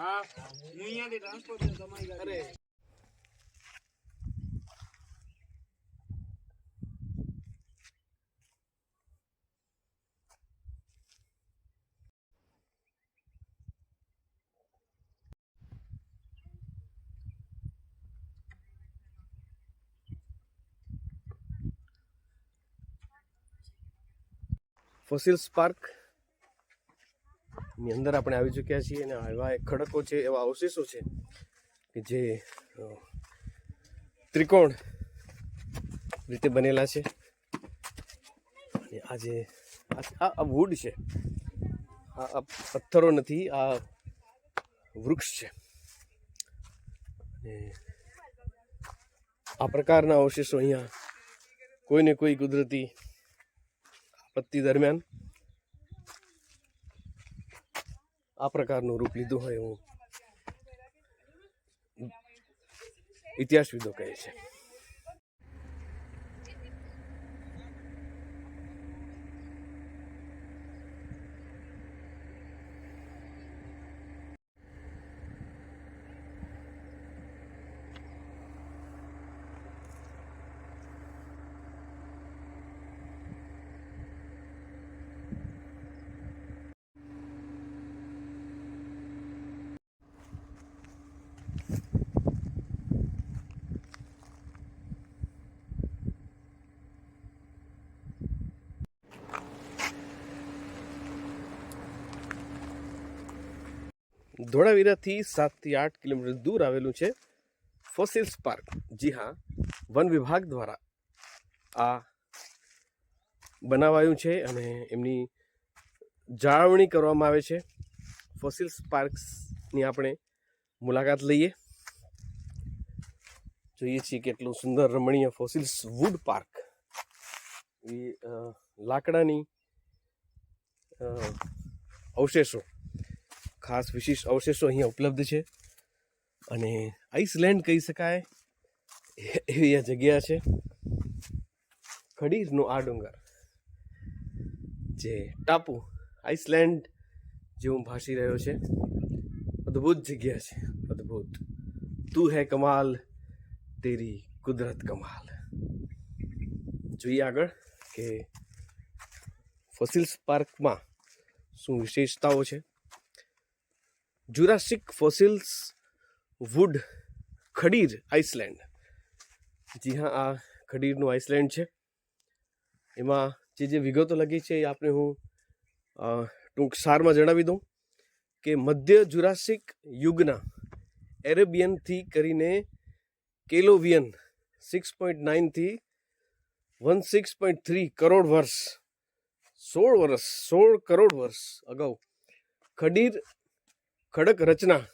હા હું અહીંયાથી ટ્રાન્સપોર્ટ તમારી ગાડી ફોસિલ્સ પાર્ક ની અંદર આપણે આવી ચૂક્યા છીએ અને એક ખડકો છે, એવા અવશેષો છે કે જે ત્રિકોણ રીતે બનેલા છે. અને આ જે, આ- વુડ છે. આ આ પથ્થરો નથી, આ વૃક્ષ છે. અને આ પ્રકારના અવશેષો અહીંયા કોઈને કોઈ કુદરતી આપત્તિ દરમિયાન આ પ્રકારનું રૂપ લીધું હોય એવું. ઇતિહાસવિદો કહે છે. ધોળાવીરાથી સાતથી આઠ કિલોમીટર દૂર આવેલું છે ફોસિલ્સ પાર્ક. જી હા, વન વિભાગ દ્વારા આ બનાવાયું છે અને એમની જાળવણી કરવામાં આવે છે. ફોસિલ્સ પાર્ક્સની આપણે મુલાકાત લઈએ. જોઈએ છીએ કેટલું સુંદર રમણીય ફોસિલ્સ વુડ પાર્ક. એ લાકડાની અવશેષો. ખાસ વિશિષ્ટ અવશેષો અહીંયા ઉપલબ્ધ છે. અને આઈસલેન્ડ કહી શકાય એવી આ જગ્યા છે, ખડીરનો આ ડુંગર, જે ટાપુ આઈસલેન્ડ જેવું ભાસી રહ્યો છે. અદ્ભુત જગ્યા છે, અદ્ભુત. તું હે કમાલ, તેરી કુદરત કમાલ. જોઈએ આગળ કે ફોસિલ્સ પાર્કમાં શું વિશેષતાઓ છે. Jurassic fossils wood Khadir island. જી હા, આ ખડીરનું આઇસલેન્ડ છે. એમાં જે જે વિગતો લગી છે એ આપણે હું ટૂંક સારમાં જણાવી દઉં કે મધ્ય જુરાસિક યુગના એરેબિયનથી કરીને Callovian six point નાઇનથી one six point three crore વર્ષ, સોળ વર્ષ, સોળ કરોડ વર્ષ અગાઉ ખડીર ખડક રચના.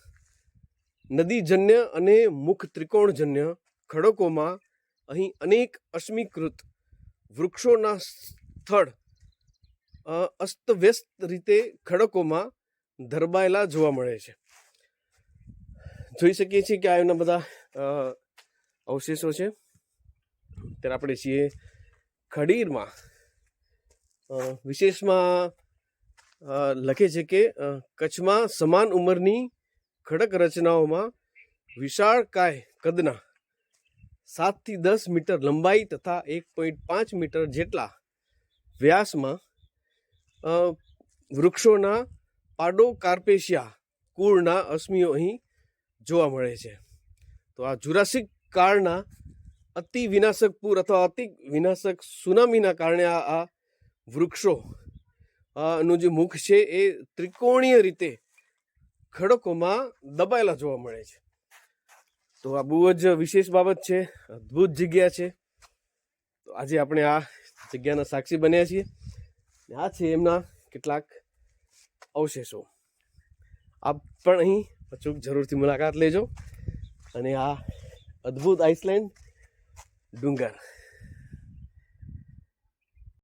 નદીજન્ય અને મુખ ત્રિકોણજન્ય ખડકોમાં અહીં અનેક અશ્મીકૃત વૃક્ષોના સ્થળ અસ્તવ્યસ્ત રીતે ખડકોમાં ધરબાયેલા જોવા મળે છે. જોઈ શકીએ છીએ કે આ એમના બધા અવશેષો છે. ત્યારે આપણે છીએ ખડીરમાં. વિશેષમાં લખે છે કે કચ્છમાં સમાન ઉંમરની ખડક રચનાઓમાં વિશાળ કાય કદના સાતથી દસ મીટર લંબાઈ તથા એક પોઈન્ટ પાંચ મીટર જેટલા વ્યાસમાં વૃક્ષોના પાડો કાર્પેશિયા કુળના અશ્મિઓ અહીં જોવા મળે છે. તો આ જુરાસિક કાળના અતિ વિનાશક પૂર અથવા અતિ વિનાશક સુનામીના કારણે આ વૃક્ષો નું જે મુખ છે એ ત્રિકોણીય રીતે ખડકોમાં દબાયેલા જોવા મળે છે. તો આ બહુ જ વિશેષ બાબત છે, અદ્ભુત જગ્યા છે. તો આજે આપણે આ જગ્યાના સાક્ષી બન્યા છીએ. આ છે એમના કેટલાક અવશેષો. આપ પણ અહીં અચૂક જરૂરથી મુલાકાત લેજો. અને આ અદ્ભુત આઇસલેન્ડ ડુંગર.